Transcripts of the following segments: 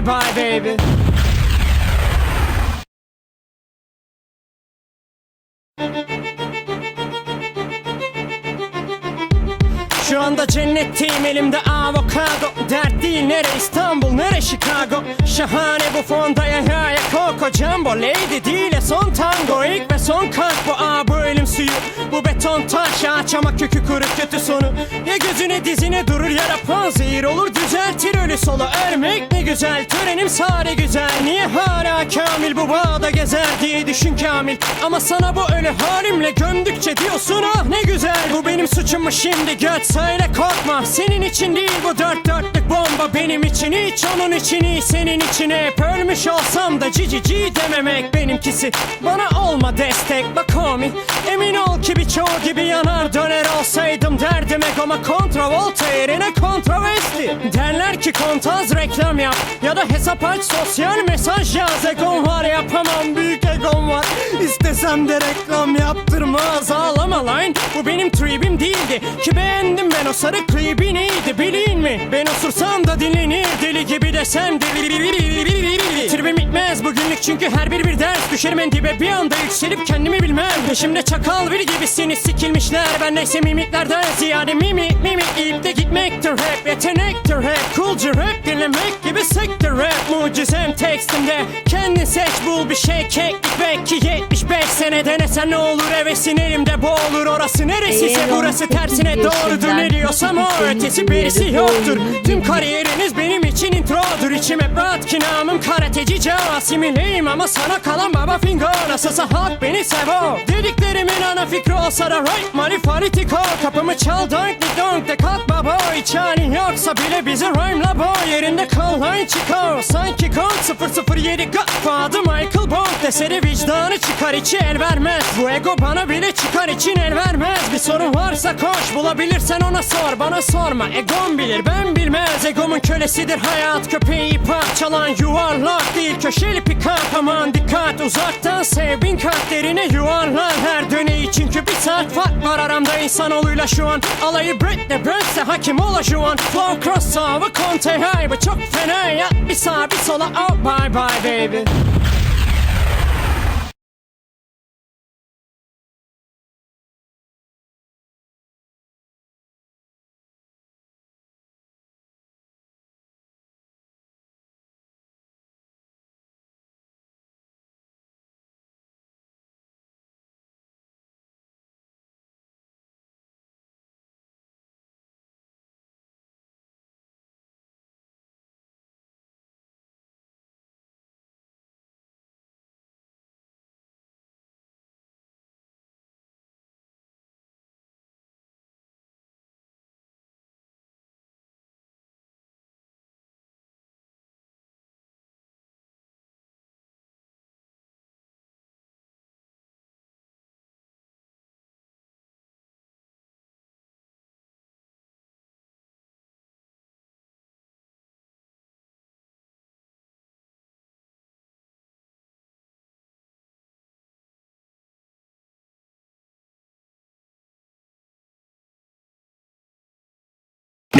bye bye baby. Şu anda cennetteyim elimde avokado. Dert değil nere İstanbul nere Chicago? Şahane bu fonda ya ya ya Coco Jumbo Lady beton taş ağaç ama kökü kuru kötü sonu. Ya gözüne dizine durur ya da panzehir olur düzeltir ölü solu Ölmek ne güzel törenim sare güzel. Niye hala kamil bu bağda gezer diye düşün kamil? Ama sana bu ölü halimle gömdükçe diyorsun ah ne güzel. Bu benim suçum mu şimdi göt söyle korkma. Senin için değil bu dört dörtlük bomba benim için hiç. Onun için iyi senin için hep. Ölmüş olsam da cici ci dememek benimkisi. Bana olma destek bak homie. Emin ol ki birçoğu gibi yanar döner olsaydım derdim egoma kontravolta yerine kontravesti Derler ki kontaz reklam yap ya da hesap aç sosyal mesaj yaz. Egom var yapamam büyük egom var. İstesem de reklam yaptırmaz. Ağlama lan Bu benim tribim değildi. Ki beğendim ben o sarı klibi neydi bileyim mi? Ben osursam da dinlenir deli gibi desem de. Tribim bitmez bugünlük çünkü her bir bir ders. Düşerim en dibe bir anda yükselip kendimi bilmem. Peşimde çakal biri gibisiniz sikilmişler. Ben neyse mimiklerden ziyade mimi mimi. İyip de gitmektir rap yetenektir rap. Coolca rap dinlemek gibi sektir rap. Mucizem tekstimde kendin seç bul bir şey. Keklik belki 75 sene. Denesen ne olur hevesin elimde boğulur Orası neresiyse Eğer burası 18 tersine doğrudur. ne diyorsam o ötesi yeri yoktur. Tüm kariyeriniz benim için introdur. İçim hep rahat ki namım karateci Casimileyim ama sana kalan baba finger. Nasılsa halk beni sevo Dediklerimin ana fikri olsa da right money fanatiko Kapımı çal donk di donk de kalk baba Hiç halin yoksa bile bizi rhyme'la bo Yerinde kal line çıkar. Sanki kont 007 Godfather Michael Bond. Deseri vicdanı çıkar içi el vermez. Bu ego bana bile çıkar için el vermez. Bir sorun varsa koş bulabilirsen ona sor. Bana sorma egom bilir ben bilmez. Egomun kölesidir hayat köpeği parçalan Yuvarlak değil. Köşeli pikap Aman dikkat. Uzaktan sev bin kat derine yuvarlan Her döneyi çünkü bir saat fark var aramda insanoğluyla şu an. Alayı Britney Brent'se hakim ola şu an Flow crossover Conte bu çok fena ya. Bir sağa bir sola oh bye bye baby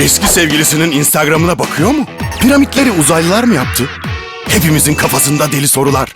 Eski sevgilisinin Instagram'ına bakıyor mu? Piramitleri uzaylılar mı yaptı? Hepimizin kafasında deli sorular.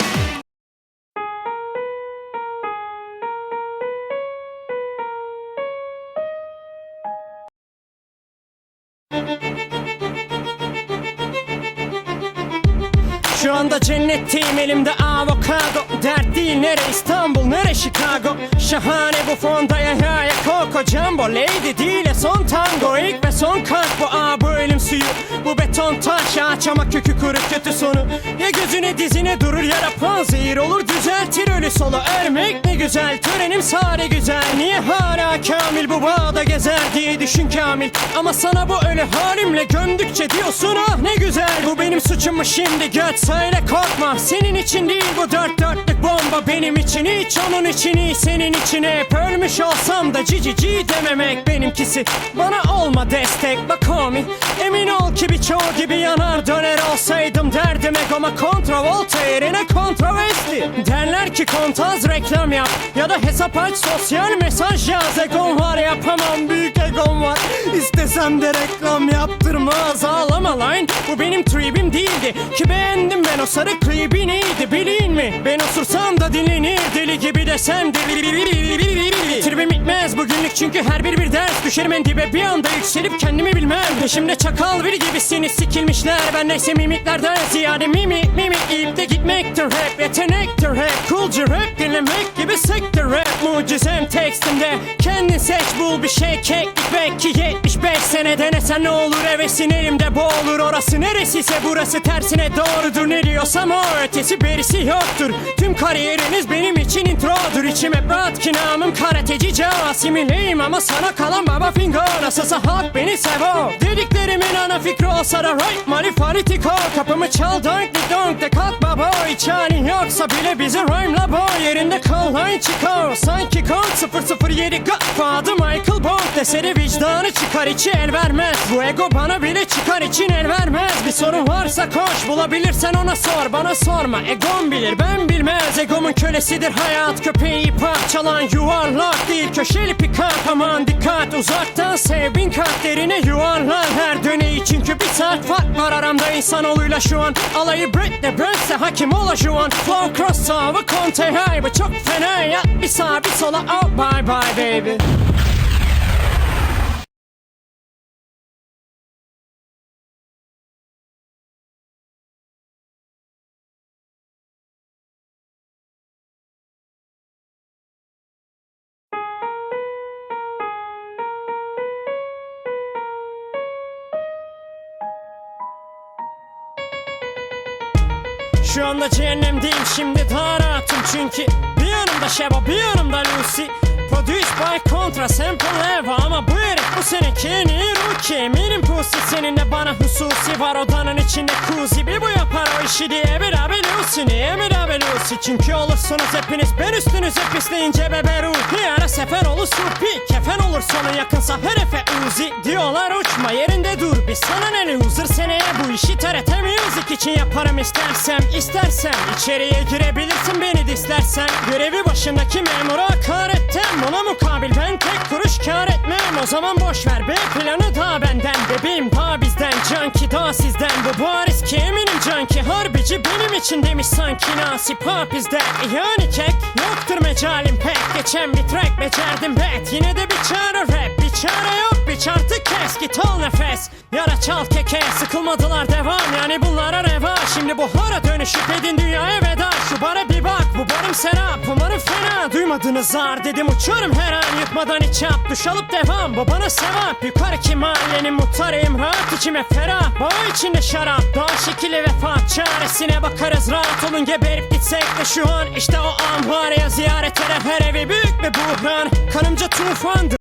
Şu anda cennetteyim elimde avokado Dert değil nere İstanbul nere Chicago Şahane bu fonda ya ya Coco Jumbo Lady değil son tango ilk ve son kalk bu a bu elim suyu Bu beton taş. Ağaç ama kökü kuru kötü sonu. Ya gözüne dizine durur ya da panzehir olur. Düzeltir ölü solu. Ölmek ne güzel törenim sare güzel. Niye hala kamil bu bağda gezer diye düşün kamil? Ama sana bu ölü halimle gömdükçe diyorsun ah ne güzel Bu benim suçum mu şimdi? Göt söyle korkma. Senin için değil bu dört dörtlük bomba benim için. Hiç onun için iyi senin için hep Ölmüş olsam da cici ci dememek benimkisi. Bana olma destek bak homie. Emin ol ki birçoğu gibi yanar döner olsaydım derdim ego ama kontravolta yerine kontravesti Derler ki kontaz reklam yap Ya da hesap aç sosyal mesaj yaz. Egom var yapamam büyük egom var. İstesem de reklam yaptırmaz. Ağlama lan bu benim tribim değildi. Ki beğendim ben o sarı klibi neydi bilin mi? Ben osursam da dinlenir deli gibi desem deli Tribim bitmez bugünlük çünkü her bir bir ders. Düşerim en dibe bir anda yükselip kendimi bilmem. Peşimde çakal biri gibisiniz sikilmişler. Ben neyse mimiklerden ziyade mimi mimi. İyip de gitmektir rap yetenektir rap Coolca rap dinlemek gibi sektir rap Mucizem tekstimde kendin seç bul bir şey. Keklik belki 75 sene. Denesen ne olur hevesin elimde boğulur. Orası neresiyse burası tersine doğrudur. Ne diyorsam o ötesi berisi yoktur. Tüm kariyeriniz benim için introdur. İçim hep rahat ki namım karateci Casimileyim. Ama sana kalan baba fingo Nasılsa halk beni sevo. Dediklerimin ana fikri olsa da right Manifaritiko Kapımı çal donk di donk de kalk baba Hiç halin yoksa bile bizi rhyme'la bo. Yerinde kal lan chico Sanki kong 007 Godfather Michael Bond Deseri vicdanı çıkar içi el vermez. Bu ego bana bile çıkar için el vermez. Bir sorun varsa koş bulabilirsen ona sor. Bana sorma egom bilir ben bilmez. Egomun kölesidir hayat köpeği parçalan Yuvarlak değil. Köşeli pikap Aman dikkat. Uzaktan sev bin kat derine yuvarlar. Her döneyi çünkü bir saat fark var aramda. İnsanoğluyla şu an Alayı Britney Burns'e hakim ola şu an. Flow crossover Conte hay bu çok fena. Ya Bir sağa bir sola oh bye bye baby Şu anda cehennemdeyim şimdi daha rahatım çünkü Bir yanımda Şeba bir yanımda Lucy. Produced by Contra Sample Eva. Ama bu bu seneki en iyi rookie Eminim pussy senin de bana hususi var Odanın içinde kuzi. Bir bu yapar o işi diye. Bir abi Lucy niye bir abi Lucy Çünkü olursunuz hepiniz ben üstünüze pisleyince bebe ruh Bir ara sefer olur supi Kefen olur sonu. Yakınsa herefe uzi. Diyorlar uçma yerinde dur. Bir sana ne loser seneye bu işi TRT Music için yaparım istersem istersem. İçeriye girebilirsin beni dislersen Görevi başındaki memura hakaretten. Buna mukabil ben tek kuruş kar O zaman boş ver B planı da benden Bebeğim daha bizden Canki daha sizden. Bu bariz ki eminim canki Harbici benim için demiş sanki nasip. Ha bizde Yani kek yoktur mecalim. Pek Geçen bir track becerdim bet. Yine de bir çare rap bir çare yok bir çarptı kes git al nefes. Yara çal keke sıkılmadılar devam. Yani bunlara reva. Şimdi buhara dönüşüp edin dünyaya veda. Şu bara bir bak bu barım serap Umarım fena. Duymadınız zar dedim Uçuyorum her an. Yıkmadan iç yap Duş alıp devam. Bu bana sevap Yukarı ki mahallenin muhtarıyım Rahat içime ferah. Bağ içinde şarap Daha şekilli vefat. Çaresine bakarız rahat olun geberip gitsek de şu an. İşte o an var ya ziyaret eder her evi. Büyük bir buhran Kanımca tufandı